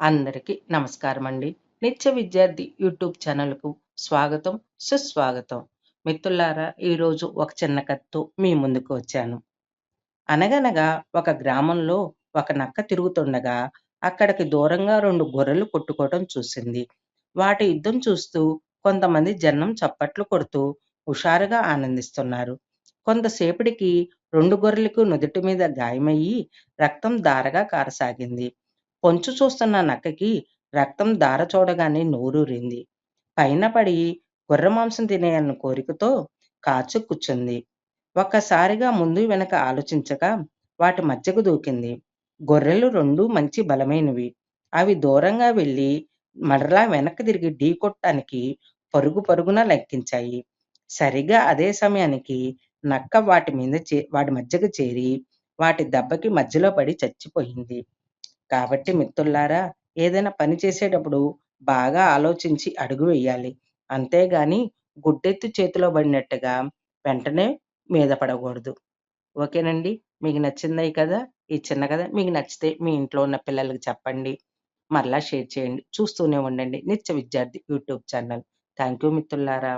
అందరికీ నమస్కారం అండి నిత్య విద్యార్థి యూట్యూబ్ ఛానల్కు స్వాగతం సుస్వాగతం. మిత్రులారా ఈరోజు ఒక చిన్న కథతో మీ ముందుకు వచ్చాను. అనగనగా ఒక గ్రామంలో ఒక నక్క తిరుగుతుండగా అక్కడికి దూరంగా రెండు గొర్రెలు కొట్టుకోవటం చూసింది. వాటి యుద్ధం చూస్తూ కొంతమంది జనం చప్పట్లు కొడుతూ హుషారుగా ఆనందిస్తున్నారు. కొంతసేపటికి రెండు గొర్రెలకు నుదుటి మీద గాయమయ్యి రక్తం దారగా కారసాగింది. పొంచు చూస్తున్న నక్కకి రక్తం దార చూడగానే నోరూరింది పైన పడి గుర్ర మాంసం తినేయన్న కోరికతో కాచు కూర్చుంది ఒక్కసారిగా ముందు వెనక ఆలోచించక వాటి మధ్యకు దూకింది. గొర్రెలు రెండు మంచి బలమైనవి. అవి దూరంగా వెళ్ళి మరలా వెనక్కి తిరిగి ఢీ కొట్టడానికి పరుగు పరుగున లెక్కించాయి. సరిగా అదే సమయానికి నక్క వాటి మీద చే వాటి మధ్యకు చేరి వాటి దెబ్బకి మధ్యలో పడి చచ్చిపోయింది. కాబట్టి మిత్రులారా ఏదైనా పని చేసేటప్పుడు బాగా ఆలోచించి అడుగు వేయాలి. అంతేగాని గుడ్డెత్తి చేతిలో పడినట్టుగా వెంటనే మీద పడకూడదు. ఓకేనండి? మీకు నచ్చిందే కదా? ఈ చిన్న కథ మీకు నచ్చితే మీ ఇంట్లో ఉన్న పిల్లలకి చెప్పండి. మరలా షేర్ చేయండి. చూస్తూనే ఉండండి. నిత్య విద్యార్థి యూట్యూబ్ ఛానల్. థ్యాంక్ యూ మిత్రులారా.